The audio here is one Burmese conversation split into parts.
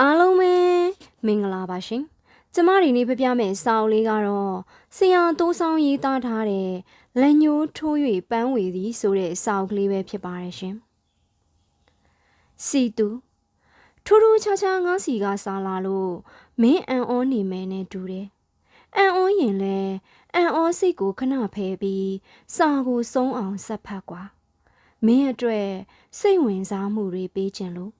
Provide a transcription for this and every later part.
အားလုံးပဲမင်္ဂလာပါရှင်ကျမဒီနေ့ပြပြမယ့်စာအုပ်လေးကတော့ဆရာတိုးဆောင်ရေးသားထားတဲ့လက်ညှိုးထိုး၍ပန်းဝေသည်ဆိုတဲ့စာအုပ်ကလေးပဲဖြစ်ပါတယ်ရှင်စီတူထူးထူးခြားခြားငါးစီကစားလာလို့မင်းအံ့ဩနေမယ်နဲ့တူတယ်အံ့ဩရင်လဲအံ့ဩစိတ်ကိုခဏဖယ်ပြီးစာကိုစုံးအောင်ဆက်ဖတ်ကွာမင်းအတွက်စိတ်ဝင်စားမှုတွေပေးခြင်းလို့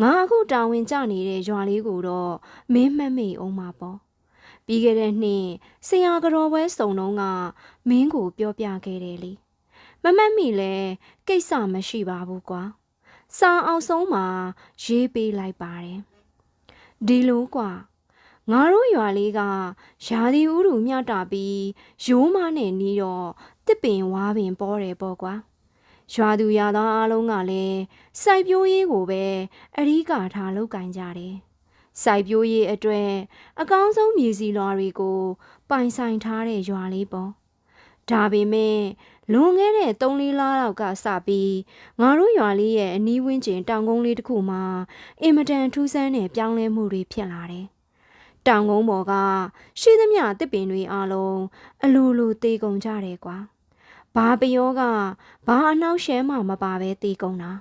ငါအခုတာဝန်ကျနေတဲ့ရွာလေးကိုတော့မင်းမှတ်မိအောင်ပါပေါ့ပြီးခဲ့တဲ့နှစ်ဆရာကတော်ပွဲစုံတော့ကမင်းကိုပြောပြခဲ့တယ်လေမမှတ်မိလဲကိစ္စမရှိပါဘူးကွာစာအောင်ဆုံးမှာရေးပေးလိုက်ပါတယ်ဒီလိုကွာငါတို့ရွာလေးကယာဒီဥရုမြတာပြီးရိုးမနဲ့နီးတော့တစ်ပင်ဝါပင်ပေါ်တယ်ပေါ့ကွာ ရွာသူရွာသားအားလုံးကလည်းစိုက်ပျိုးရေးကိုပဲအဓိကထားလုပ်ကင်ကြတယ်။စိုက်ပျိုးရေးအတွက်အကောင်းဆုံးမြေစီလွာတွေကို ပိုင်ဆိုင်ထားတဲ့ရွာလေးပေါ့။ဒါပေမဲ့လွန်ခဲ့တဲ့3လလလောက်ကစပြီးငါတို့ရွာလေးရဲ့အနီးဝန်းကျင်တောင်ကုန်းလေးတစ်ခုမှာအင်မတန်ထူးဆန်းတဲ့ပြောင်းလဲမှုတွေဖြစ်လာတယ်။တောင်ကုန်းပေါ်ကရှိသမျှတစ်ပင်တွေအားလုံးအလိုလိုတေကုန်ကြတယ်ကွာ။ ဘာပယောကဘာအနှောက်ရှဲမှမပါပဲတည်ကုန်တာ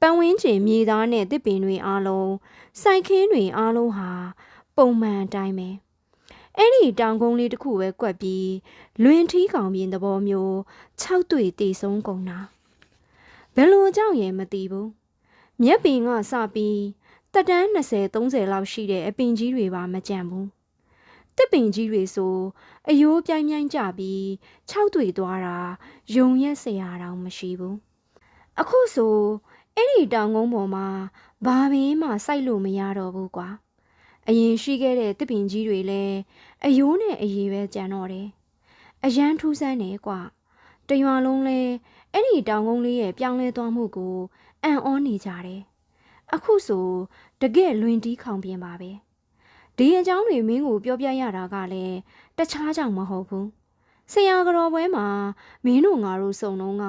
ပန်းဝင်းကျင်မြေသားနဲ့တစ်ပင်တွေအားလုံးစိုက်ခင်းတွေအားလုံးဟာပုံမှန်အတိုင်းပဲအဲ့ဒီတောင်ကုန်းလေးတစ်ခုပဲကွက်ပြီးလွင်ထီးကောင်ပြင်းသဘောမျိုး၆တွေ့တည်ဆုံးကုန်တာဘယ်လိုကြောင့်ရဲမသိဘူးမျက်ပင်ကစပြီးတက်တန်း20 30လောက်ရှိတဲ့အပင်ကြီးတွေပါမကြံဘူး တစ်ပင်ကြီးတွေဆိုအယိုးပြိုင်ပြိုင်ကြပြီးခြောက်တွေသွားတာယုံရက်စရာတောင်မရှိဘူးအခုဆိုအဲ့ဒီတောင်ကုန်းပေါ်မှာဘာပင်မှစိုက်လို့မရတော့ဘူးကွာအရင်ရှိခဲ့တဲ့တစ်ပင်ကြီးတွေလည်းအယိုးနဲ့အရေပဲကြံတော့တယ်အရန်ထူးဆန်းတယ်ကွာတရွာလုံးလဲအဲ့ဒီတောင်ကုန်းလေးရဲ့ပြောင်းလဲသွားမှုကိုအံ့ဩနေကြတယ်အခုဆိုတကယ်လွင်တီးခေါင်ပြင်းပါပဲ ဒီအကြောင်းတွေမင်းကိုပြောပြရတာကလည်းတခြားကြောင့်မဟုတ်ဘူးဆရာကတော်ပွဲမှာမင်းတို့ငါတို့စုံတော့က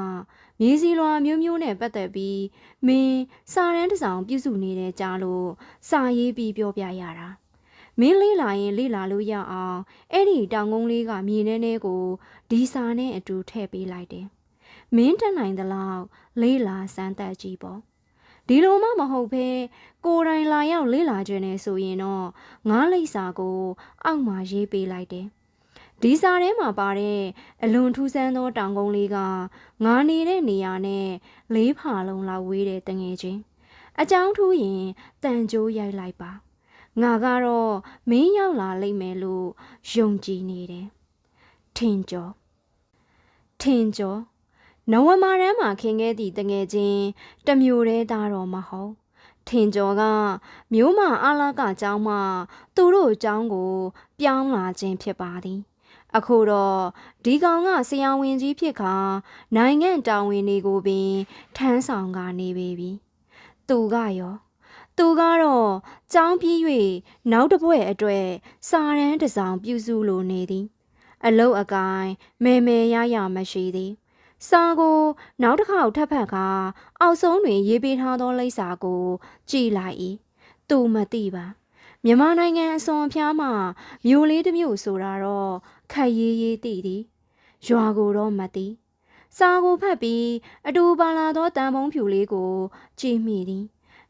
မြေစီလွာမျိုးမျိုးနဲ့ပတ်သက်ပြီးမင်းစာရန်တစ်စောင်ပြုစုနေတဲ့ကြားလို့စာရေးပြီးပြောပြရတာမင်းလေးလာရင်လေးလာလို့ရအောင်အဲ့ဒီတောင်ကုန်းလေးကမြေထဲထဲကိုဒီစာနဲ့အတူထည့်ပေးလိုက်တယ်မင်းတက်နိုင်သလောက်လေးလာစမ်းသက်ကြည့်ပေါ့ ဒီလိုမှမဟုတ်ဘဲကိုယ်တိုင်လာရောက်လေးလာခြင်းနဲ့ဆိုရင်တော့ငားလိပ်စာကိုအောက်မှာရေးပေးလိုက်တယ်။ဒီစာထဲမှာပါတဲ့အလွန်ထူးဆန်းသောတောင်ကုန်းလေးကငားနေတဲ့နေရာနဲ့လေးဖာလုံးလောက်ဝေးတဲ့တငယ်ချင်း။အကြောင်းထူးရင်တန်ကြိုးရိုက်လိုက်ပါ။ငါကတော့မင်းရောက်လာလိမ့်မယ်လို့ယုံကြည်နေတယ်။ထင်ကျော်ထင်ကျော် နိုဝင်ဘာလမှာခင်ခဲ့သည့်တငယ်ချင်းတမျိုးတည်းသားတော်မဟုတ်ထင်ကျော်ကမျိုးမအလားကအကြောင်းမှသူတို့အကြောင်းကို ပြောင်းလာခြင်းဖြစ်ပါသည်အခုတော့ဒီကောင်ကဆရာဝန်ကြီးဖြစ်ခါနိုင်ငံတာဝန်တွေကိုပင်ထမ်းဆောင်ကနေပေပြီသူကရောသူကတော့ကြောင်းပြီး၍နောက်တစ်ပွဲအတွက်စာရန်တစ်စောင်ပြုစုလိုနေသည် အလုတ်အကိုင်းမဲမဲရရမရှိသည် စာကိုနောက်တစ်ခေါက်ထပ်ဖတ်ခါအောက်ဆုံးတွင် ရေးပေးထားသောလိပ်စာကို ကြည်လိုက်၏သူမသိပါမြန်မာနိုင်ငံအစွန်အဖျားမှမြို့လေးတစ်မြို့ဆိုတာတော့ခက်ရေးရေးသိသည်ရွာကိုတော့မသိစာကိုဖတ်ပြီးအတူပါလာသောတန်ဖုံးဖြူလေးကို ကြည့်မိသည်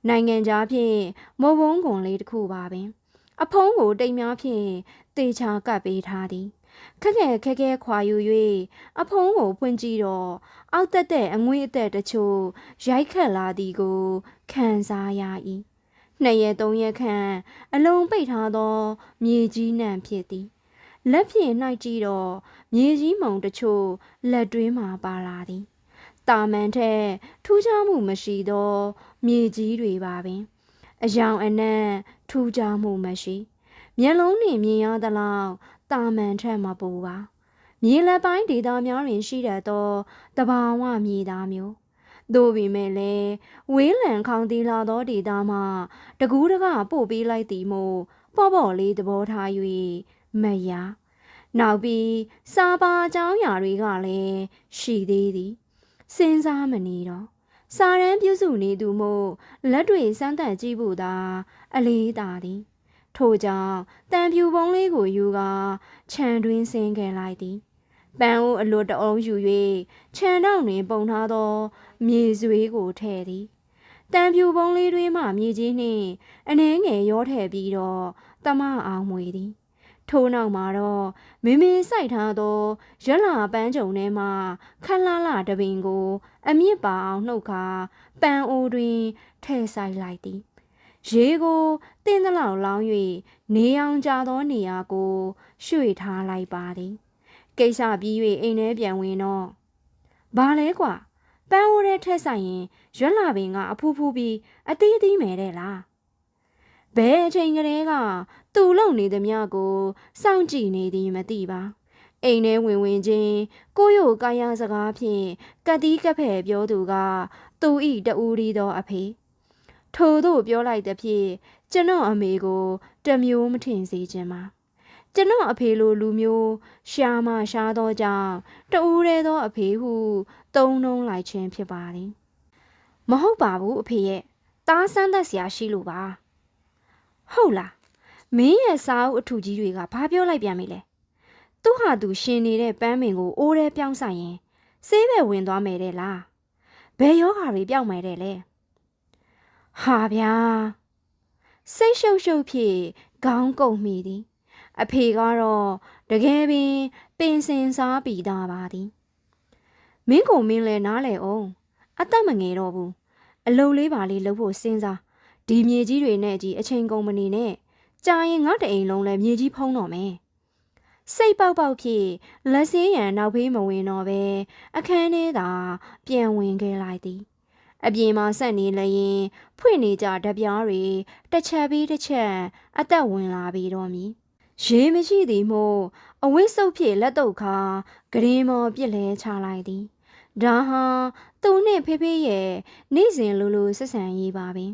နိုင်ငံသားဖြင့်မုံဘုံကွန်လေးတစ်ခုပါပင် အဖုံးကိုတိမ်များဖြင့်တေချာကပ်ပေးထားသည် ခက်ခဲခက်ခဲခွာယူ၍အဖုံးကိုဖွင့်ကြည့်တော့အောက်တက်တဲ့အငွေ့အသက်တချို့ရိုက်ခတ်လာသည်ကိုခံစားရ၏နှစ်ရက်သုံးရက်ခန့်အလုံးပိတ်ထားသော မြေကြီးနံဖြစ်သည်လက်ဖြင့်နှိုက်ကြည့်တော့မြေကြီးမုံတချို့လက်တွင်းမှာပါလာသည်တာမန်ထက်ထူးခြားမှုမရှိသော မြေကြီးတွေပါပင် အယောင်အနံ့ထူးခြားမှုမရှိ မျက်လုံးနှင့်မြင်ရသလောက် တာမန်ထက်မပူပါမြေလက်ပိုင်းဒေသများတွင်ရှိတတ်သောတဘာဝမြေသားမျိုးတို့ပေမဲ့လည်းဝေးလံခေါင်တီလာသောဒေသမှတကူးတကပို့ပေးလိုက်သည်မို့ပေါ့ပေါ့လေးသဘောထား၍မရနောက်ပြီးစာပါအကြောင်းအရာတွေကလည်းရှိသေးသည်စဉ်းစားမနေတော့စာရန်ပြုစုနေသူမို့လက်တွေစမ်းသပ်ကြည့်ဖို့သာအလေးသာသည် ထို့ကြောင့်တံပြူပုံးလေးကိုယူကာခြံတွင်ဆင်းခဲ့လိုက်သည်ပန်းအိုးအလွတ်တအုံးယူ၍ခြံတောင်တွင် ပုံထားသော မြေဆွေးကိုထည့်သည်တံပြူပုံးလေးတွင်မှမြေကြီးနှင့်အနှဲငယ်ရောထည့်ပြီးတော့တမအောင်မွေသည်ထို့နောက်မှာတော့မင်းမင်းစိုက်ထားသောရွက်လာပန်းကြုံထဲမှခက်လာလာတပင်ကို အမြင့်ပါအောင်နှုတ်ခါပန်းအိုးတွင်ထည့်ဆိုင်လိုက်သည် ရေကိုတင်းသလောက်လောင်း၍နေအောင်ကြသောနေရာကိုရွှေ့ထားလိုက်ပါသည်ကိစ္စပြီး၍အိမ်ထဲပြန်ဝင်တော့ဘာလဲကွာပန်းအိုးထဲထည့်ဆိုင်ရင်ရွက်လာပင်ကအဖူးဖူးပြီးအသေးအသေးမယ်တဲ့လားဘယ်အချိန်ကလေးကသူ့လုံနေသည်မြကိုစောင့်ကြည့်နေသည်မသိပါအိမ်ထဲဝင်ဝင်ချင်းကိုရိုကာယစကားဖြင့်ကတိကဖဲ့ပြောသူကသူဤတူရီသောအဖေ ထို့သို့ပြောလိုက်သည်ဖြင့်ကျွန်တော်အမေကိုတမျိုးမထင်စေခြင်းပါကျွန်တော်အဖေလိုလူမျိုးရှာမရှာသောကြောင့်တူရဲသောအဖေဟုသုံးနှုံးလိုက်ခြင်းဖြစ်ပါသည်မဟုတ်ပါဘူးအဖေရဲ့တားဆန်းသက်စရာရှိလို့ပါဟုတ်လားမင်းရဲ့စာအုပ်အထူကြီးတွေကဘာပြောလိုက်ပြန်ပြီလဲသူဟာသူရှင်နေတဲ့ပန်းမင်ကိုအိုးထဲပြောင်းဆိုင်ရင်ဆေးပဲဝင်သွားမယ်တဲ့လားဘယ်ယောဂါတွေပြောက်မယ်တဲ့လဲ ဟာဗျာစိတ်ရှုပ်ရှုပ်ဖြစ်ခေါင်းကုန်မိသည် အဖေကတော့တကယ်ပင်ပင်စင်စားပြီးသားပါသည်မင်းကိုမင်းလည်းနားလေအောင်အသက်မငယ်တော့ဘူးအလုံးလေးပါလေးလှုပ်ဖို့စဉ်းစားဒီမြေကြီးတွေနဲ့ကြီးအချိန်ကုန်မနေနဲ့ကြာရင်ငါတအိမ်လုံးလည်းမြေကြီးဖုံးတော့မယ်စိတ်ပေါက်ပေါက်ဖြစ်လက်ဆေးရန်နောက်ဖေးမဝင်တော့ပဲအခန်းထဲသာပြန်ဝင်ခဲ့လိုက်သည် အပြင်မှာဆက်နေလျင် ဖွင့်နေကြဓပြားတွေတစ်ချက်ပြီးတစ်ချက်အသက်ဝင်လာပြီးတော့မည်ရေမရှိသည်မို့အဝိစုပ်ဖြစ်လက်တုပ်ခါဂရင်မော်ပြစ်လဲချလိုက်သည်ဒါဟာသူနှင့်ဖေဖေရဲ့နေ့စဉ်လိုလိုဆက်ဆံရေးပါပင်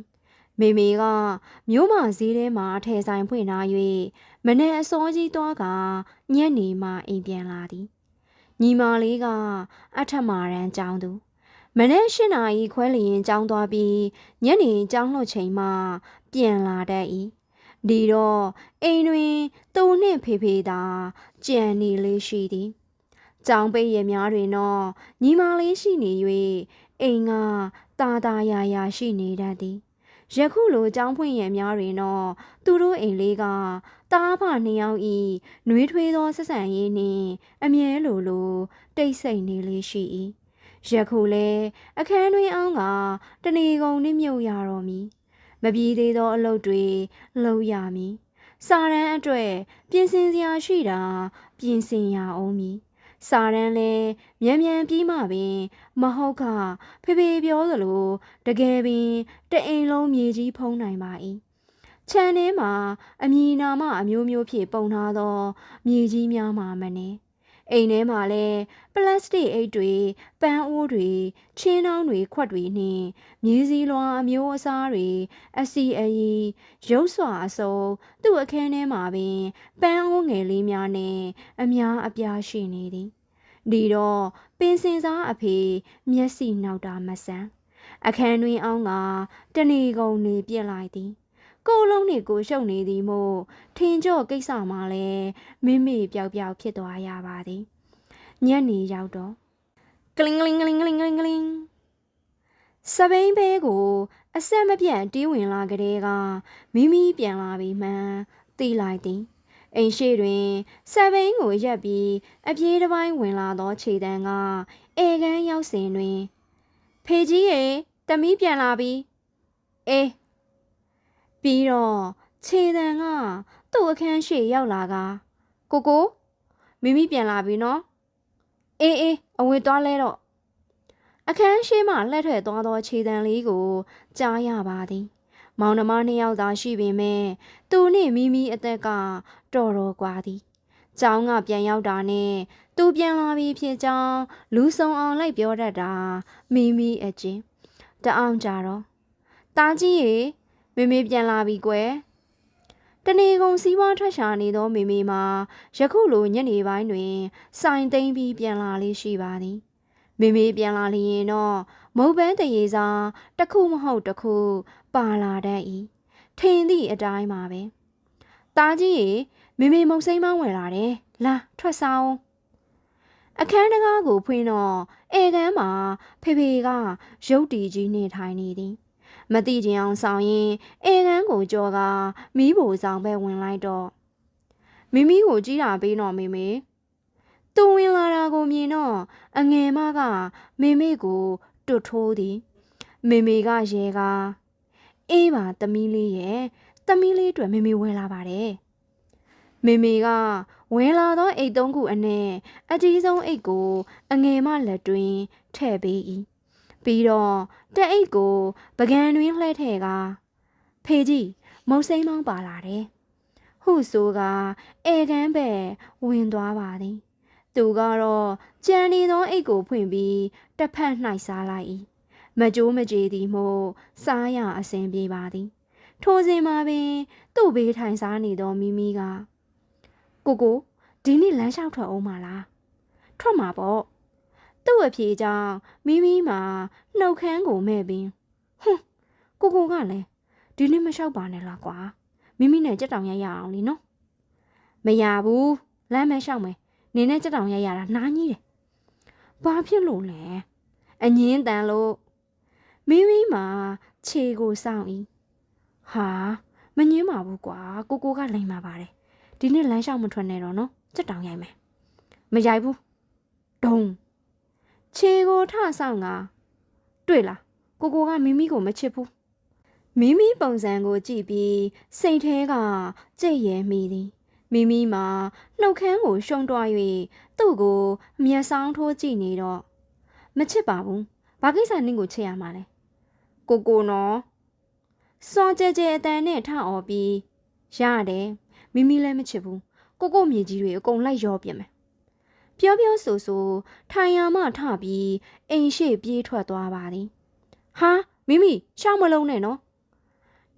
မေမေကမြို့မဈေးထဲမှာအထည်ဆိုင်ဖွင့်ထား၍မနေ့အစောကြီးသွားကညနေမှအိမ်ပြန်လာသည်ညီမလေးကအထက်မာရန်ကျောင်းသူ မနေ့၈နာရီခွဲလျင်ကျောင်းသွားပြီးညနေကျောင်းလှုပ်ချိန်မှပြန်လာတတ်၏ဒီတော့အိမ်တွင်သူနှင့်ဖေဖေသာကြံနေလေးရှိသည်ကျောင်းပိတ်ရများတွင်တော့ညီမလေးရှိနေ၍အိမ်ကတာတာယာယာရှိနေတတ်သည်ယခုလိုចောင်းဖွင့်ရံများတွင်တော့သူတို့အိမ်လေးကတားဖနှစ်ယောက်ဤနှွေးထွေးသောဆက်ဆံရေးနှင့်အမြဲလိုလိုတိတ်ဆိတ်နေလေးရှိ၏ ယခုလဲအခန်းတွင်အောင်ကတဏီကုံနှင့်မြုပ်ရတော်မူမပြေသေးသောအလုပ်တွေလုပ်ရမည်စာရန်အတွက်ပြင်ဆင်စရာရှိတာ ပြင်ဆင်ရအောင်မည်စာရန်လဲမြန်မြန်ပြီးမှပင် မဟုတ်ကဖေဖေပြောသလိုတကယ်ပင်တအိမ်လုံးမြေကြီးဖုံးနိုင်ပါ၏ခြံထဲမှာအမည်နာမအမျိုးမျိုးဖြင့်ပုံထားသောမြေကြီးများမှာမနေ အိမ်ထဲမှာလည်းပလတ်စတစ်အိတ်တွေပန်းအိုးတွေချင်းနှောင်းတွေခွက်တွေနှင့်မြေစည်းလွှာအမျိုးအစားတွေအစီအီရုပ်စွာအစုံသူ့အခန်းထဲမှာပင်ပန်းအိုးငယ်လေးများနဲ့အများအပြားရှိနေသည်ဒီတော့ပင်စင်စားအဖေမျက်စိနောက်တာမဆန်းအခန်းတွင်အောင်ကတဏီကုံနေပြစ်လိုက်သည် ကိုယ်လုံးနဲ့ကိုရှုပ်နေသည်မို့ထင်ကြော့ကိစ္စမှလည်းမိမိပျောက်ပျောက်ဖြစ်သွားရပါသည်ညနေရောက်တော့ကလင်းကလင်းကလင်းကလင်းကလင်းကလင်းစပိန်ဘဲကိုအဆက်မပြတ်တီးဝင်လာကြတဲ့ကမိမိပြန်လာပြီမှန်သိလိုက်သည်အိမ်ရှိတွင်ဆယ်ဘိန်းကိုရက်ပြီးအပြေးတစ်ပိုင်းဝင်လာသောခြေတန်းကအေကန်းရောက်စဉ်တွင် ဖေကြီးရေတမီးပြန်လာပြီအေး ပြီးတော့ခြေတန်းကသူ့အခန်းရှိရောက်လာကကိုကိုမိမိပြန်လာပြီနော်အေးအေးအဝင်သွားလဲတော့အခန်းရှိမှလှည့်ထွက်သွားသောခြေတန်းလေးကို ကြားရပါသည်မောင်နှမနှစ်ယောက်သာရှိပေမဲ့သူနှင့်မိမိအသက်ကတော်တော်กว่าသည်။ကျောင်းကပြန်ရောက်တာနဲ့သူပြန်လာပြီဖြစ်ကြောင်းလူဆုံအောင်လိုက်ပြောတတ်တာမိမိအချင်းတအောင်ကြတော့တာကြီးရေ မေမေပြန်လာပြီကွယ်တနေကုန်စီးပွားထွက်ရှာနေသောမေမေမှာယခုလိုညနေပိုင်းတွင်စိုင်သိမ့်ပြီးပြန်လာလေးရှိပါသည်မေမေပြန်လာလျင်တော့မုတ်ပန်းတရေစာတစ်ခုမဟုတ်တစ်ခုပါလာတတ်၏ထင်သည့်အတိုင်းပါပဲတားကြီးရေမေမေမုတ်စိမ်းမဝင်လာတယ်လာထွက်ဆောင်အခန်းတကားကိုဖွင့်တော့ဧကန်းမှာဖေဖေကရုတ်တီကြီးနေထိုင်နေသည် မတိကျင်အောင်ဆောင်ရင်ဧကန်းကိုကြောကမီးဖိုဆောင်ပဲဝင်လိုက်တော့မိမိကိုကြည့်တာပေးတော့မေမေသူဝင်လာတာကိုမြင်တော့အငယ်မကမေမေကိုတွတ်ထိုးသည်မေမေကရဲကအေးပါသမီးလေးရဲ့သမီးလေးအတွက်မေမေဝယ်လာပါတယ်မေမေကဝယ်လာသောအိတ်သုံးခုအနက်အကြီးဆုံးအိတ်ကို အငယ်မလက်တွင်ထည့်ပေး၏ ပြီးတော့တက်အိတ်ကိုပကံတွင်လှဲ့ထဲကဖေကြီးမုတ်စိမ်းမောင်းပါလာတယ်ဟုဆိုကဧကန်းပဲဝင်သွားပါသည်သူကတော့ကြံနေသောအိတ်ကိုဖွင့်ပြီးတစ်ဖက်နှိုက်စားလိုက်၏မကြိုးမကြေသည်မို့စားရအစဉ်ပြေပါသည်ထိုစဉ်မှာပင်သူ့ဘေးထိုင်စားနေသောမိမိကကိုကိုဒီနေ့လမ်းလျှောက်ထွက်အောင်မလားထွက်မှာပေါ့ သူ့အဖြေကြောင့်မိမိမှာနှုတ်ခမ်းကိုမဲ့ပြီးဟွန်းကိုကိုကလည်းဒီနေ့မလျှောက်ပါနဲ့လားကွာမိမိနဲ့ကြက်တောင်ရရအောင်လीနော်မရဘူးလမ်းမဲလျှောက်မယ်နေနဲ့ကြက်တောင်ရိုက်ရတာနားကြီးတယ်။ဘာဖြစ်လို့လဲ။အငင်းတန်လို့မိမိမှာခြေကိုစောင့်၏။ဟာမငင်းပါဘူးကွာ။ကိုကိုကလိန်มาပါတယ်။ဒီနေ့လမ်းလျှောက်မထွက်နဲ့တော့နော်။ကြက်တောင်ရိုက်မယ်။မရိုက်ဘူး။ဒုံ ခြေကိုထဆောင်ကတွေ့လား။ကိုကိုကမိမိကိုမချစ်ဘူး။မိမိပုံစံကိုကြည့်ပြီးစိတ်ထဲကကြိတ်ရဲမိသည်။မိမိမှာနှုတ်ခမ်းကိုရှုံတွား၍သူ့ကိုမျက်စောင်းထိုးကြည့်နေတော့မချစ်ပါဘူး။ဘာကိစ္စနင့်ကိုချစ်ရမှာလဲ။ကိုကိုနော်စောကြဲကြဲအတန်နဲ့ထအော်ပြီးရတယ်။မိမိလည်းမချစ်ဘူး။ကိုကိုမြေကြီးတွေအကုန်လိုက်ရောပြင်မယ်။ ပြောပြောဆိုဆိုထိုင်ရမှထပြီးအိမ်ရှိပြေးထွက်သွားပါသည်။ဟာမိမိရှောင်းမလုံးနဲ့နော်။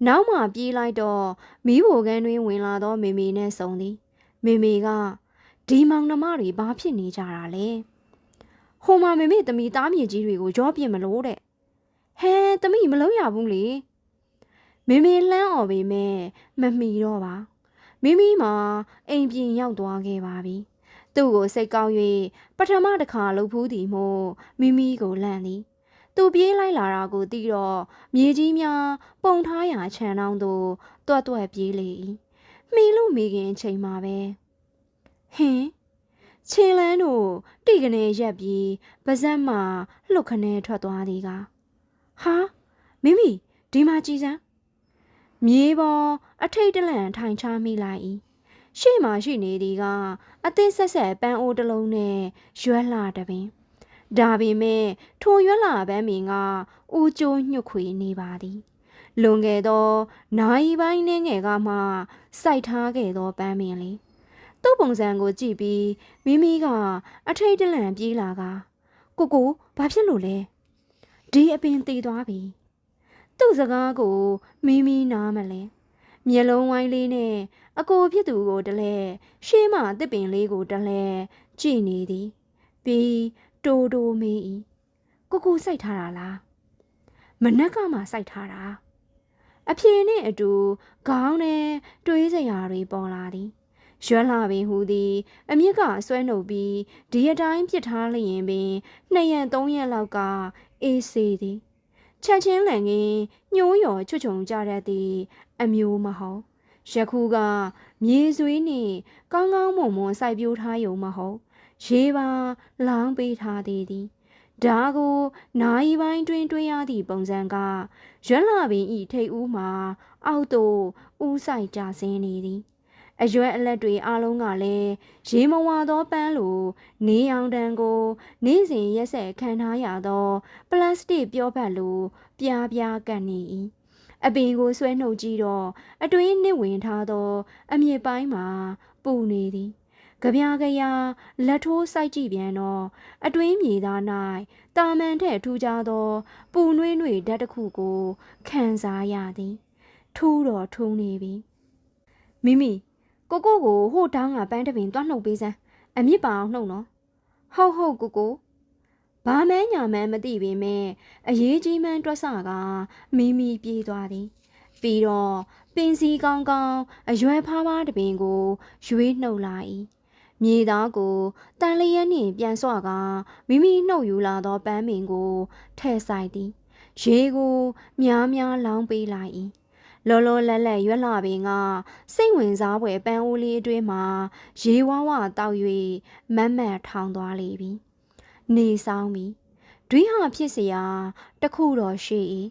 နောက်မှပြေးလိုက်တော့မီးဘိုကန်းတွင်ဝင်လာသောမေမေနဲ့ဆုံသည်မေမေကဒီမောင်နှမတွေဘာဖြစ်နေကြတာလဲဟိုမှာမေမေသမီးသားမြေကြီးတွေကိုကြောပြစ်မလို့တဲ့ဟဲသမီးမလုံးရဘူးလေမေမေလှမ်းអော်ပေမဲ့မမီတော့ပါမိမိမှာအိမ်ပြင်ရောက်သွားခဲ့ပါပြီ သူ့ကိုစိတ်ကောင်း၍ပထမတစ်ခါလှုပ်ဖူးသည်မို့မိမိကိုလန့်သည်သူပြေးလိုက်လာတာကိုသိတော့မြေကြီးများပုံထားရာခြံတောင်းသို့တွတ်တွတ်ပြေးလေ၏မိလို့မိခင်အချိန်မှာပဲဟင်းချင်းလန်းတို့တိကနေရက်ပြီးပါဇက်မှာလှုပ်ခနဲထွက်သွားသည်ကဟာမိမိဒီမှာကြည်စမ်းမြေပေါ်အထိတ်တလန့်ထိုင်ချမိလိုက်၏ ရှေ့မှာရှိနေသည်ကအသစ်ဆက်ဆက်ပန်းအိုးတစ်လုံးနဲ့ရွက်လာတပင်ဒါပေမဲ့ထိုရွက်လာပန်းမင်ကဦးကျိုးညှွတ်ခွေနေပါသည်လွန်ခဲ့သောနိုင်ပိုင်းနှင်းငယ်ကမှစိုက်ထားခဲ့သောပန်းမင်လေးသူ့ပုံစံကိုကြည့်ပြီးမိမိကအထိတ်တလန့်ပြေးလာကကိုကိုဘာဖြစ်လို့လဲဒီအပင်တည်သွားပြီသူ့စကားကိုမိမိနားမလဲ မျက်လုံးဝိုင်းလေးနဲ့အကိုဖြစ်သူကိုတလဲရှေးမတစ်ပင်လေးကိုတလဲကြည့်နေသည်ပြီးတိုးတိုးမေး၏ကိုကိုစိုက်ထားတာလားမနက်ကမှစိုက်ထားတာအဖြေနဲ့အတူခေါင်းနဲ့တွေးစရာတွေပေါ်လာသည်ရွက်လာပင်ဟူသည် အမြင့်ကဆွဲနှုတ်ပြီးဒီအတိုင်းပြစ်ထားလျင်ပင်နှစ်ရက်သုံးရက်လောက်ကအေးစေသည် ချက်ချင်းလန်ကင်းညှိုးရော်ချွတ်ချုံကြတတ်သည် အမျိုးမဟုတ်ယခုက မြေဆွေးနှင့်ကောင်းကောင်းမွန်မွန်စိုက်ပျိုးထားရုံမဟုတ်ရေပါလောင်းပေးထားသေးသည်ဒါကိုနိုင်ပိုင်းတွင်တွင်ရသည့်ပုံစံကရွက်လာပင်ဤထိတ်ဦးမှာအောက်သို့ဦးဆိုင်ကြဆင်းနေသည် အရွယ်အလက်တွေအလုံးကလည်းရေမဝါသောပန်းလိုနေအောင်တန်ကို နေ့စဉ်ရက်ဆက်ခံထားရသော ပလတ်စတစ်ပြောပတ်လိုပြားပြားကပ်နေ၏အပင်ကိုဆွဲနှုတ်ကြည့်တော့အတွင်းနစ်ဝင်ထားသော အမြင့်ပိုင်းမှာပူနေသည်ကြပြားကြရာလက်ထိုးစိုက်ကြည့်ပြန်တော့အတွင်းမြေသား၌တာမန်ထက်ထူးခြားသော ပူနွေးနွေဓာတ်တစ်ခုကိုခံစားရသည်ထူးတော့ထုံးနေပြီမိမိ ကိုကိုကိုဟိုတောင်းကပန်းတပင်တွားနှုတ်ပေးစမ်းအမြင့်ပါအောင်နှုတ်နော်ဟုတ်ဟုတ်ကိုကိုဘာမှန်းညာမှန်းမသိပေမဲ့အရေးကြီးမှန်းတွက်ဆကမိမိပြေးသွားသည်ပြီးတော့ပင်စီကောင်းကောင်းအရွယ်ဖားဖားတပင်ကိုရွေးနှုတ်လာ၏မြေသားကိုတန်လျက်နှင့်ပြန်ဆွကမိမိနှုတ်ယူလာသောပန်းပင်ကိုထဲ့ဆိုင်သည်ရေကိုများများလောင်းပေးလိုက်၏ လောလောလတ်လတ်ရွက်လာပင်ကစိတ်ဝင်စားဖွယ်ပန်းအိုးလေးအတွင်းမှာရေဝဝတောက်၍မတ်မတ်ထောင်သွားလေပြီနေဆောင်ပြီဒွိဟာဖြစ်เสียတခုတော့ရှိ၏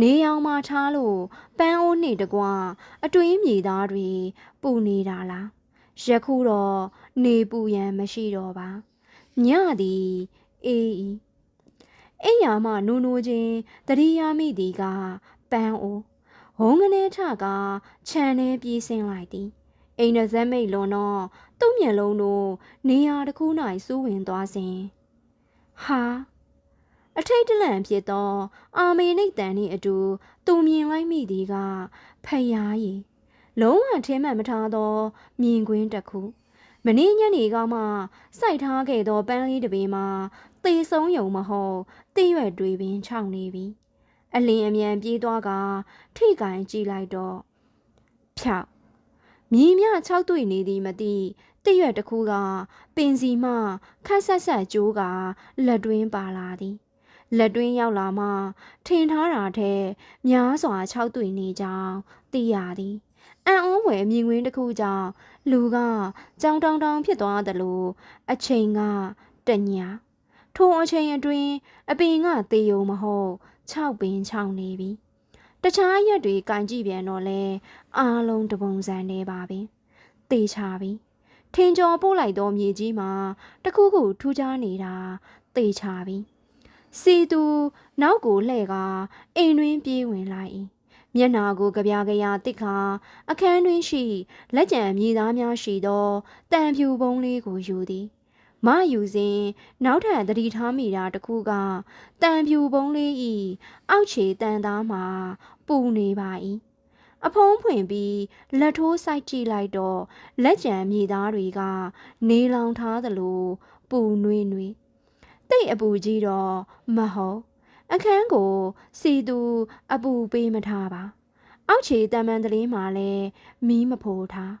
နေရောင်မှထားလို့ပန်းအိုးနှင့်တကွအတွင်းမြေသားတွေပူနေတာလားယခုတော့နေပူရန်မရှိတော့ပါညသည်အေးဤအိယာမှနူနူချင်းတတိယမိသည်ကပန်းအိုး ဝုံကနေထကခြံနေပြေးဆင်းလိုက်သည်အိမ်နဇက်မိတ်လွန်တော့သူ့မျက်လုံးတို့နေရာတစ်ခု၌စူးဝင်သွားစဉ်ဟာအထိတ်တလန့်ဖြစ်သော အာမေနိတ်တန်နှင့်အတူသူမြင်လိုက်မိသည်ကဖယားရီလုံးဝထဲမှန်မထားသော မြင်ကွင်းတစ်ခုမနေ့ညနေကမှစိုက်ထားခဲ့သောပန်းလေးတစ်ပင်မှာသေဆုံးယုံမဟုတ်တည့်ရွက်တွေပင်ခြောက်နေပြီ အလင်းအမြန်ပြေးသွားကထိကင်ကြည့်လိုက်တော့ဖြောက်မြည်မြ၆တွေ့နေသည်မသိတည့်ရွက်တစ်ခုက ပင်စီမှခက်ဆက်ဆက်ကျိုးကလက်တွင်းပါလာသည်လက်တွင်းရောက်လာမှထင်ထားတာထက်များစွာ၆တွေ့နေကြောင်းသိရသည်အံ့ဩဖွယ်မြင်ကွင်းတစ်ခုကြောင့်လူကကြောင်တောင်တောင်ဖြစ်သွားသလိုအချိန်ကတညာထိုအချိန်အတွင်းအပင်ကသေယုံမဟုတ် 6ပင်6နေပြီတခြားရက်တွေကင်ကြည့်ပြန်တော့လဲအားလုံးတပုံစံနေပါပြီသေချာပြီထင်ကျော်ပို့လိုက်သောမြေကြီးမှာတခုခုထူးခြားနေတာသေချာပြီစီသူနောက်ကိုလှဲ့ကအိမ်တွင်ပြေးဝင်လိုက်၏မျက်နာကိုကြပြကြရတစ်ခါအခန်းတွင်ရှိလက်ကျန်မြေသားများရှိသောတံဖြူပုံးလေးကိုယူသည် မယူစဉ်နောက်ထပ်သတိထားမိတာတခုကတံဖြူပုံးလေးဤအောက်ခြေတန်သားမှာပူနေပါ၏အဖုံးဖွင့်ပြီးလက်ထိုးစိုက်ကြည့်လိုက်တော့လက်ကျန်မြေသားတွေကနေလောင်ထားသလိုပူနွေးနွေးတိတ်အပူကြီးတော့မဟုတ်အခန်းကိုစီသူအပူပေးမထားပါအောက်ခြေတမန်တလင်းမှာလဲမီးမဖိုးထား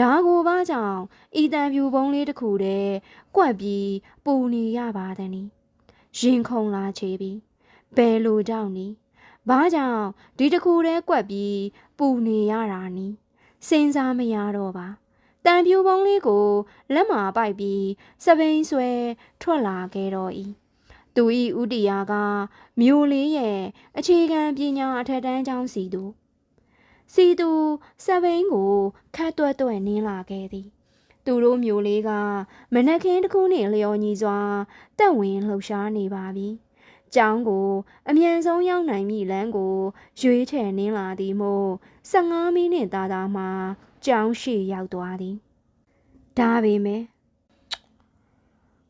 ဒါကိုဘာကြောင့်ဤတန်ဖြူပုံးလေးတစ်ခုတည်းကွက်ပြီးပူနေရပါသနည်းရင်ခုန်လာချေပြီးဘယ်လိုကြောင့်နီဘာကြောင့်ဒီတစ်ခုတည်းကွက်ပြီးပူနေရတာနီစဉ်းစားမရတော့ပါတန်ဖြူပုံးလေးကိုလက်မှာပိုက်ပြီးစပိန်ဆွဲထွက်လာခဲ့တော့၏သူဤဥတီယာကမြို့လေးရဲ့အခြေခံပညာအထက်တန်းကျောင်းစီသူ စီသူစပိန်ကိုခတ်တွဲ့တွဲ့နင်းလာခဲ့သည်သူတို့မျိုးလေးကမနက်ခင်းတစ်ခုနှင့်လျော်ညီစွာတက်ဝင်လှုပ်ရှားနေပါပြီ။ကျောင်းကိုအမြန်ဆုံးရောက်နိုင်မည့်လမ်းကိုရွေးချယ်နင်းလာသည်မို့15မိနစ်သာသာမှကျောင်းရှိရောက်သွားသည်။ဒါပေမဲ့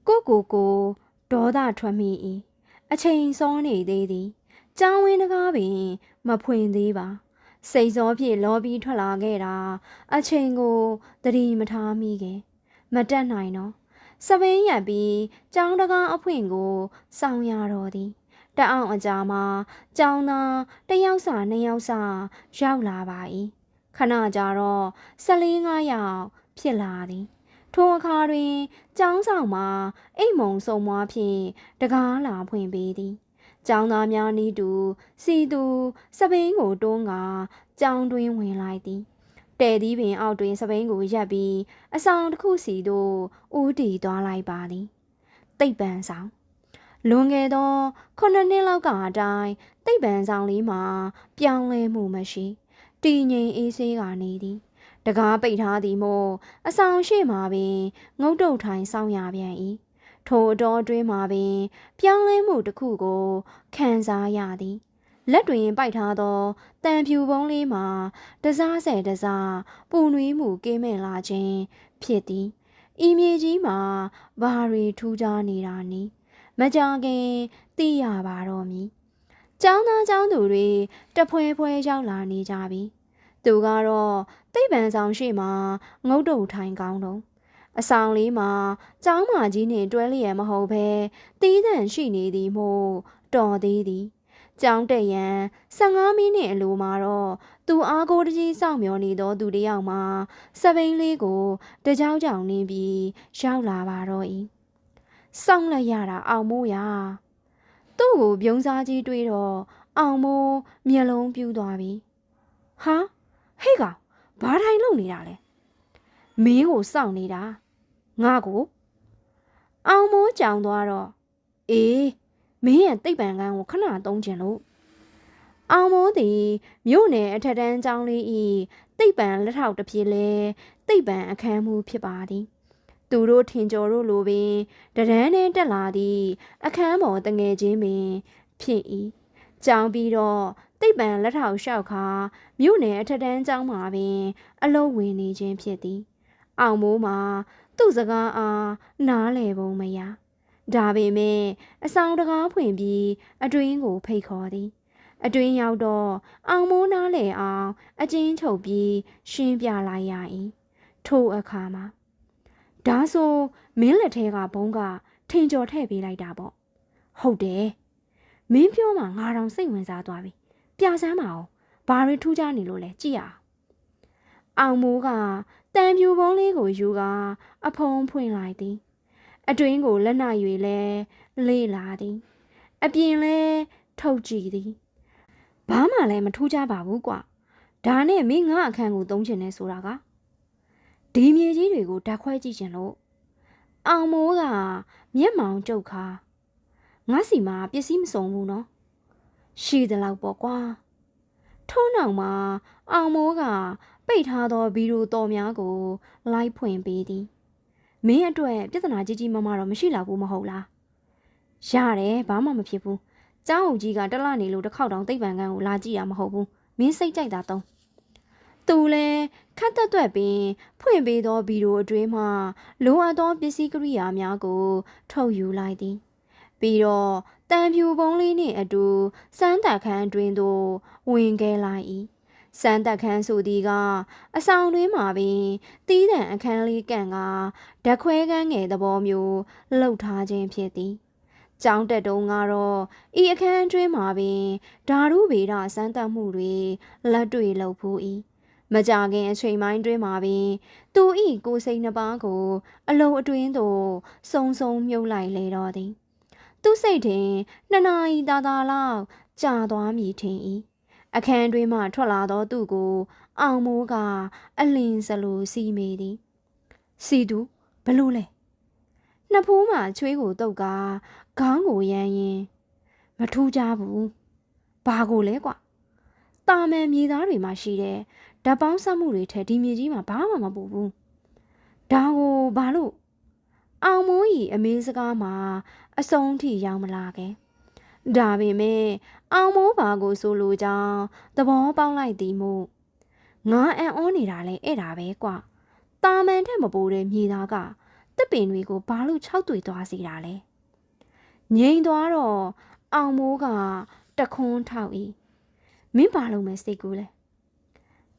ကိုကိုကိုဒေါသထွက်မိ၏အချိန်စောနေသေးသည်။ကျောင်းဝင်းတကားပင်မဖွင့်သေးပါ။ စိတ်စောဖြင့်လောပြီးထွက်လာခဲ့တာအချိန်ကိုသတိမထားမိခင်မတက်နိုင်တော့စပင်းရက်ပြီးကျောင်းတကားအဖွင့်ကိုစောင်းရတော့သည်တအောင်အကြာမှာကျောင်းသားတယောက်စာနှစ်ယောက်စာရောက်လာပါ၏ခဏကြာတော့၁၄၅ယောက်ဖြစ်လာသည်ထိုအခါတွင်ကျောင်းဆောင်မှာအိမ်မုံစုံမွားဖြင့်တကားလာဖွင့်ပေးသည် ကျောင်းသားများနီးတူစီသူစပိန်ကိုတွန်းကကျောင်းတွင်ဝင်လိုက်သည်တဲသီးပင်အောက်တွင်စပိန်ကိုရပ်ပြီးအဆောင်တစ်ခုစီသို့ဦးတည်သွားလိုက်ပါသည်တိတ်ပန်ဆောင်လွန်ခဲ့သောခုနှစ်နှစ်လောက်ကအတိုင်းတိတ်ပန်ဆောင်လေးမှာပြောင်းလဲမှုမရှိတည်ငြိမ်အေးဆေးကနေသည်တကားပိတ်ထားသည်မို့အဆောင်ရှိမှပင်ငုတ်တုတ်ထိုင်စောင်းရပြန်၏ ထိုအတော်အတွင်းမှာပင် ပြောင်းလဲမှုတစ်ခုကိုခံစားရသည်လက်တွင်ပိုက်ထားသောတံဖြူပုံးလေးမှာတစားဆယ်တစားပူနွေးမှုကင်းမဲ့လာခြင်းဖြစ်သည်ဤမြေကြီးမှာဘာတွေထူးခြားနေတာနည်းမကြခင်သိရပါတော့မည်ကျောင်းသားကျောင်းသူတွေတဖွဲဖွဲရောက်လာနေကြပြီသူကတော့သိပ္ပံဆောင်ရှိမှငုတ်တုတ်ထိုင်ကောင်းတော့ အဆောင်လေးမှာကျောင်းမကြီးနှင့်တွဲလျက်မဟုတ်ဘဲတီးသန့်ရှိနေသည်မို့တော်သေးသည်ကျောင်းတက်ရန်15မိနစ်အလိုမှာတော့သူအားကိုတကြီးစောင့်မျှော်နေသောသူတစ်ယောက်မှစပိန်လေးကိုတကြောင်ကြောင်နင်းပြီးရောက်လာပါတော့၏စောင့်လိုက်ရတာအောင်မိုးရသူ့ကိုပြုံးစားကြီးတွေးတော့အောင်မိုးမျက်လုံးပြူးသွားပြီဟာဟေ့ကောင်ဘာထိုင်လုံနေတာလဲမင်းကိုစောင့်နေတာ ငါကိုအောင်မိုးကြောင်သွားတော့အေးမင်းရဲ့တိတ်ပံကန်းကိုခဏသုံးချင်လို့အောင်မိုးသည်မြို့နယ်အထက်တန်းကျောင်းလေးဤတိတ်ပံလက်ထောက်တစ်ဖြစ်လဲတိတ်ပံအခမ်းမှုဖြစ်ပါသည်သူတို့ထင်ကျော်တို့လိုပင်တရန်းနဲ့တက်လာသည့်အခမ်းပေါ်တငယ်ချင်းပင်ဖြစ်၏ကြောင်းပြီးတော့တိတ်ပံလက်ထောက်လျှောက်ခါမြို့နယ်အထက်တန်းကျောင်းမှာပင် အလုံးဝင်နေခြင်းဖြစ်သည် အောင်မိုးမှာသူ့စကားအားနားလည်ပုံမရဒါပေမဲ့အဆောင်တကားဖွင့်ပြီးအတွင်းကိုဖိတ်ခေါ်သည် အတွင်းရောက်တော့အောင်မိုးနားလည်အောင်အကျဉ်းချုပ်ပြီးရှင်းပြလိုက်ရ၏ထို့အခါမှာဒါဆိုမင်းလက်ထဲကဘုံကထင်ကျော်ထည့်ပေးလိုက်တာပေါ့ဟုတ်တယ်မင်းပြောမှငါတောင်စိတ်ဝင်စားသွားပြီပြစမ်းပါအောင်ဘာတွေထူးခြားနေလို့လဲကြည့်ရအောင်မိုးက တန်ပြူပုံးလေးကိုယူကအဖုံးဖွင့်လိုက်သည်အတွင်းကိုလက်နရွေလဲလေးလာသည် အပြင်လဲထုတ်ကြည့်သည်ဘာမှလည်းမထူးခြားပါဘူးကွာဒါနဲ့မင်းငါအခန်းကိုသုံးချင်နေဆိုတာကဒီမြေကြီးတွေကိုဓာတ်ခွဲကြည့်ချင်လို့အောင်မိုးကမျက်မှောင်ကျုပ်ခါငါစီမှာပစ္စည်းမစုံဘူးနော်ရှိသလောက်ပေါ့ကွာထုံးနောက်မှာအောင်မိုးက ပိတ်ထားသောဗီဒီယိုတော်များကိုလိုက်ဖွင့်ပေးသည်မင်းအတွက်ပြဿနာကြီးကြီးမားမားတော့မရှိလောက်ဘူးမဟုတ်လားရတယ်ဘာမှမဖြစ်ဘူးကျောင်းအုပ်ကြီးကတက်လာနေလို့တစ်ခေါက်တောင်သိပ်ပံကန်းကိုလာကြည့်ရမဟုတ်ဘူးမင်းစိတ်ကြိုက်တာတုံးသူလဲခတ်တက်တွက်ပင် ဖွင့်ပေးသောဗီဒီယိုအတွင်းမှလိုအပ်သောပစ္စည်းကိရိယာများကို ထုတ်ယူလိုက်သည်ပြီးတော့တန်ဖြူပုံးလေးနှင့်အတူစမ်းသက်ခန်းတွင်သို့ဝင်ခဲ့လိုက်၏ စမ်းသက်ခန်းဆိုသည်ကအဆောင်တွင်မှာပင်တီးတံအခန်းလေးကန့်ကဓာခွဲကန်းငယ်သဘောမျိုးလှုပ်ထားခြင်းဖြစ်သည်ကျောင်းတက်တုံးကတော့ဤအခန်းအတွင်းမှာပင်ဓာရုဗေဒစမ်းသပ်မှုတွေလက်တွေ့လုပ်ဖို့၏မကြခင်အချိန်ပိုင်းတွင်မှာပင်သူဤကိုယ်စိတ်နှပါကို အလုံးအတွင်းသို့စုံစုံမြုပ်လိုက်လေတော့သည် သူစိတ်ထင်နှစ်နာရီသာသာလောက်ကြာသွားမည်ထင်၏ အခန်းတွင်မှထွက်လာသောသူကို အောင်မိုးကအလင်းစလိုစီမေသည်စီသူဘလို့လဲနှစ်ဖိုးမှချွေးကိုတုတ်ကခေါင်းကိုရမ်းရင်မထူးကြဘူးဘာကိုလဲကွာတာမန်မြေသားတွေမှာရှိတဲ့ဓာတ်ပေါင်းဆက်မှုတွေထဲဒီမြေကြီးမှာဘာမှမပူဘူးဒါကိုဘာလို့အောင်မိုးကြီးအမေးစကားမှာအဆုံးထိရောက်မလာခဲ့ဒါပေမဲ့ အောင်မိုးပါကိုဆိုလိုကြောင်းသဘောပေါက်လိုက်သည်မို့ငါအံ့ဩနေတာလဲအဲ့ဒါပဲကွာတာမန်ထက်မပိုတဲ့မြေသားကတစ်ပင်တွေကိုဘာလို့ခြောက်သွေသွားစေတာလဲငိမ့်သွားတော့အောင်မိုးကတခွန်းထောက်၏မင်းဘာလို့မဲစိတ်ကူးလဲ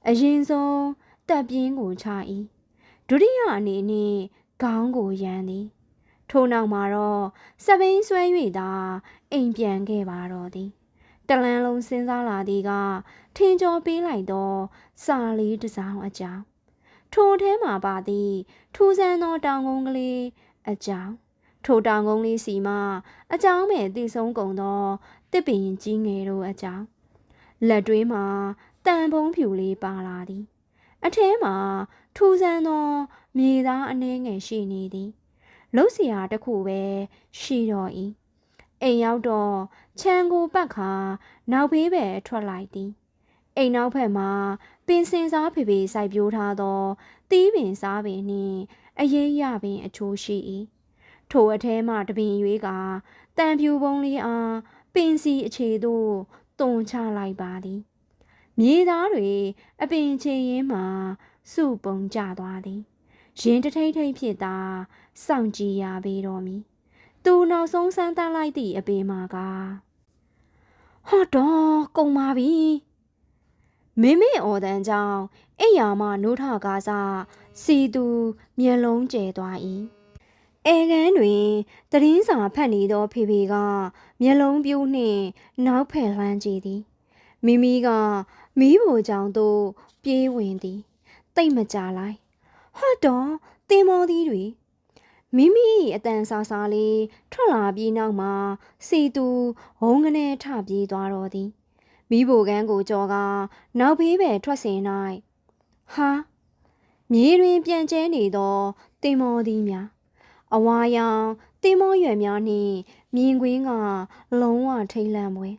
အရင်ဆုံးတက်ပြင်းကိုချ၏ဒုတိယအနေနဲ့ခေါင်းကိုရမ်းသည်ထို့နောက်မှာတော့စပိန်ဆွဲ၍သာအိမ်ပြန်ခဲ့ပါတော့သည် တလန်းလုံးစဉ်းစားလာသည်ကထင်းကြောပေးလိုက်သောစာလေးတစ်စောင်အကြောင်းထိုထဲမှာပါသည့်ထူးဆန်းသောတောင်ကုန်းကလေးအကြောင်းထိုတောင်ကုန်းလေးစီမှအကြောင်းမဲ့တည်ဆုံးကုန်သောတစ်ပင်ကြီးငယ်တို့အကြောင်းလက်တွင်းမှာတန်ဖုံးဖြူလေးပါလာသည် အထဲမှာထူးဆန်းသောမြေသားအနှဲငယ်ရှိနေသည်လှုပ်เสียတစ်ခုပဲရှိတော့၏ အိမ်ရောက်တော့ခြံကိုပတ်ခါနောက်ဘေးပဲထွက်လိုက်သည်အိမ်နောက်ဘက်မှာပင်စင်စားဖေဖေစိုက်ပျိုးထားသောတီးပင်စားပင်နှင့်အရေးရပင်အချိုးရှိ၏ထိုအထဲမှတပင်ရွေးကတန်ဖြူပုံးလေးအားပင်စီအခြေသို့တုံချလိုက်ပါသည်မြေသားတွေအပင်ချေရင်းမှစုပုံကြသွားသည်ရင်တထိတ်ထိတ်ဖြစ်သာစောင့်ကြည့်ရပေတော်မူ သူနောက်ဆုံးစမ်းသပ်လိုက်သည့်အပေမှာကဟောတော့ကုံပါပြီမင်းမေအော်တန်ကြောင့်အိယာမနိုးထကားစားစီသူမျက်လုံးကျဲသွား၏အဲကန်းတွင်တရင်းစာဖတ်နေသောဖေဖေကမျက်လုံးပြိုးနှင့်နောက်ဖက်လှမ်းကြည့်သည်မိမိကမီးဖိုကြောင့်သို့ပြေးဝင်သည်တိတ်မကြလိုက်ဟတ်တော့တင်မောသည်တွေ မိမိ၏အတန်ဆာဆာလေးထွက်လာပြီးနောက်မှာစီသူဟုံးကနေထပြေးသွားတော်သည်မိဘကန်းကိုကြော်ကနောက်ဘေးပဲထွက်စဉ်၌ဟာမြေတွင်ပြန်ကျဲနေသောတင်မောသည်များအဝါရောင်တင်မောရွယ်များနှင့်မြင်ကွင်းကလုံးဝထိတ်လန့်ပွဲ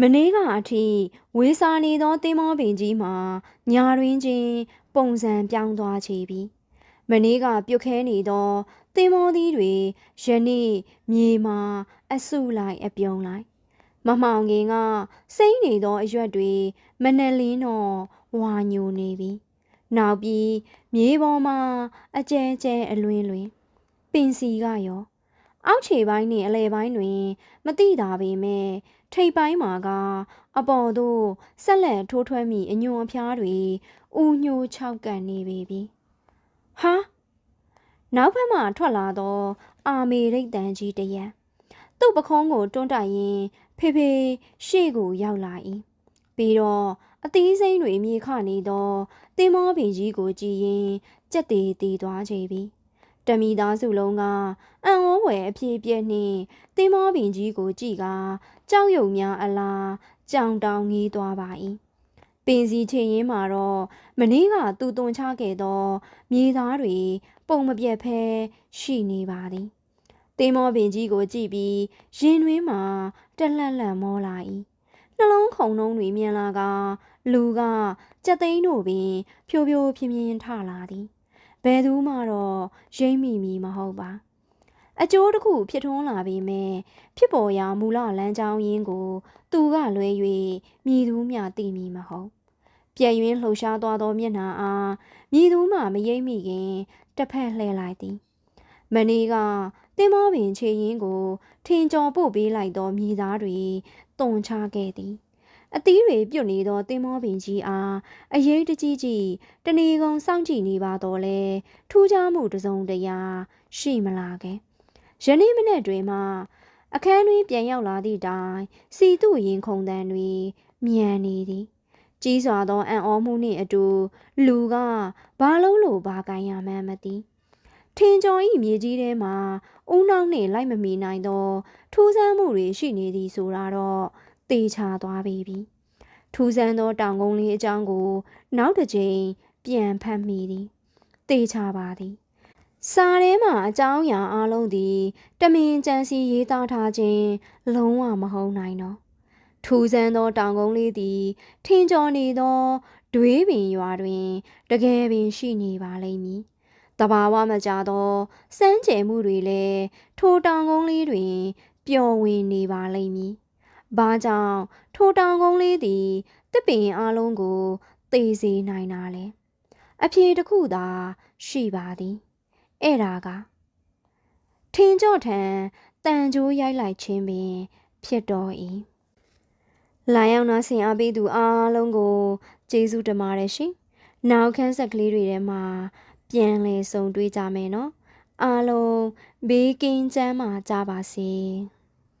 မနေ့ကအထိဝေစာနေသောတင်မောပင်ကြီးမှာညာတွင်ချင်းပုံစံပြောင်းသွားချေပြီမနေ့ကပြုတ်ခဲနေသောတင်မောသီးတွေယနေ့မြေမှာအဆုလိုက်အပြုံလိုက်မမှောင်ခင်ကစိမ့်နေသောအရွက်တွေမနှလင်းတော့ဝါညိုနေပြီနောက်ပြီးမြေပေါ်မှာအကျဲကျဲအလွင်လွင်ပင်စီကရောအောက်ခြေပိုင်းနဲ့အလဲပိုင်းတွင် မတိတာပေမဲ့ထိပ်ပိုင်းမှာက အပေါ်သို့ဆက်လက်ထိုးထွဲမိအညွန်အဖျားတွေဥညိုချောက်ကန်နေပေပြီဟာ နောက်ဘက်မှထွက်လာသောအာမေရိတ်တန်ကြီးတရံသူ့ပခုံးကိုတွန်းတိုက်ရင်းဖေဖေရှေ့ကိုရောက်လာ၏ပြီးတော့အသီးစိမ့်တွေမြေခနေသောတင်မောပင်ကြီးကိုကြည်ရင်ကြက်တီတီသွားကြပြီတမီသားစုလုံးကအံ့ဩဖွယ်အဖြစ်ပြက်နှင့်တင်မောပင်ကြီးကိုကြည်ကကြောက်ရွံ့များအလားကြောင်တောင်ငေးသွားပါ၏ ပင်စီချင်ရင်မှာတော့မနေ့ကသူ့တွန်ချခဲ့သောမြေသားတွေပုံမပြတ်ဖဲရှိနေပါသည်တင်မောပင်ကြီးကိုကြည့်ပြီးရင်တွင်းမှာတက်လက်လက်မောလာ၏နှလုံးခုန်နှုံးတွေမြင်လာကလူကကြက်သိန်းတို့ပင် ဖြိုးဖြိုးပြင်းပြင်းထလာသည်ဘယ်သူမှတော့ရိမ့်မိမီမဟုတ်ပါအကျိုးတစ်ခုဖြစ်ထွန်းလာပေမဲ့ဖြစ်ပေါ်ရာမူလလမ်းကြောင်းရင်းကို သူကလွဲ၍မြည်သူမျှသိမည်မဟုတ် ပြည့်ရင်းလှုပ်ရှားသွားသောမျက်နှာအားမြည်သူမှမရိပ်မိခင်တစ်ဖက်လှည့်လိုက်သည်မနီကတင်မောပင်ခြေရင်းကို ထင်ကျော်ပို့ပေးလိုက်သောမိသားတွေတုံချခဲ့သည်အသီးတွေပြုတ်နေသောတင်မောပင်ကြီးအားအရေးတကြီးကြီးတနေကုန်စောင့်ကြည့်နေပါတော့လဲထူးခြားမှုတစုံတရာရှိမလာခဲ့ယနေ့မနေ့တွင်မှအခန်းတွင်ပြန်ရောက်လာသည့်တိုင်စီတုရင်ခုန်တန်းတွေမြန်နေသည် ကြီးစွာသောအံ့ဩမှုနှင့်အတူလူကဘာလုံးလိုဘာကိုင်းရမှန်းမသိထင်ကျော်ဤမြေကြီးထဲမှာဦးနှောင်းနှင့်လိုက်မမီနိုင်သော ထူးဆန်းမှုတွေရှိနေသည်ဆိုတာတော့သေချာသွားပြီပြီထူးဆန်းသောတောင်ကုန်းလေးအကြောင်းကို နောက်တစ်ကြိမ်ပြန်ဖတ်မိသည်သေချာပါသည်စာထဲမှာအကြောင်းအရာအလုံးသည် တမင်ကြံစီရေးသားထားခြင်းလုံးဝမဟုတ်နိုင်တော့ ထူးဆန်းသောတောင်ကုန်းလေးသည် ထင်ကျော်နေသောဒွေးပင်ရွာတွင် တကယ်ပင်ရှိနေပါလိမ့်မည်။တဘာဝမကြသောစမ်းကြဲမှုတွေလည်းထိုတောင်ကုန်းလေးတွင်ပျော်ဝင်နေပါလိမ့်မည်။ဘာကြောင့်ထိုတောင်ကုန်းလေးသည်တစ်ပင်အလုံးကိုသေစေနိုင်တာလဲ။အဖြေတစ်ခုသာရှိပါသည်။အဲ့ဒါကထင်ကြော့ထံတန်ကြိုးရိုက်လိုက်ခြင်းပင် ဖြစ်တော်၏ လာရောက်နာဆင်အားပေးသူအားလုံးကိုကျေးဇူးတင်ပါတယ်ရှင်။နောက်ခန်းဆက်ကလေးတွေထဲမှာပြန်လည်ဆုံတွေ့ကြမယ်နော်။အားလုံးဘေးကင်းချမ်းသာကြပါစေ။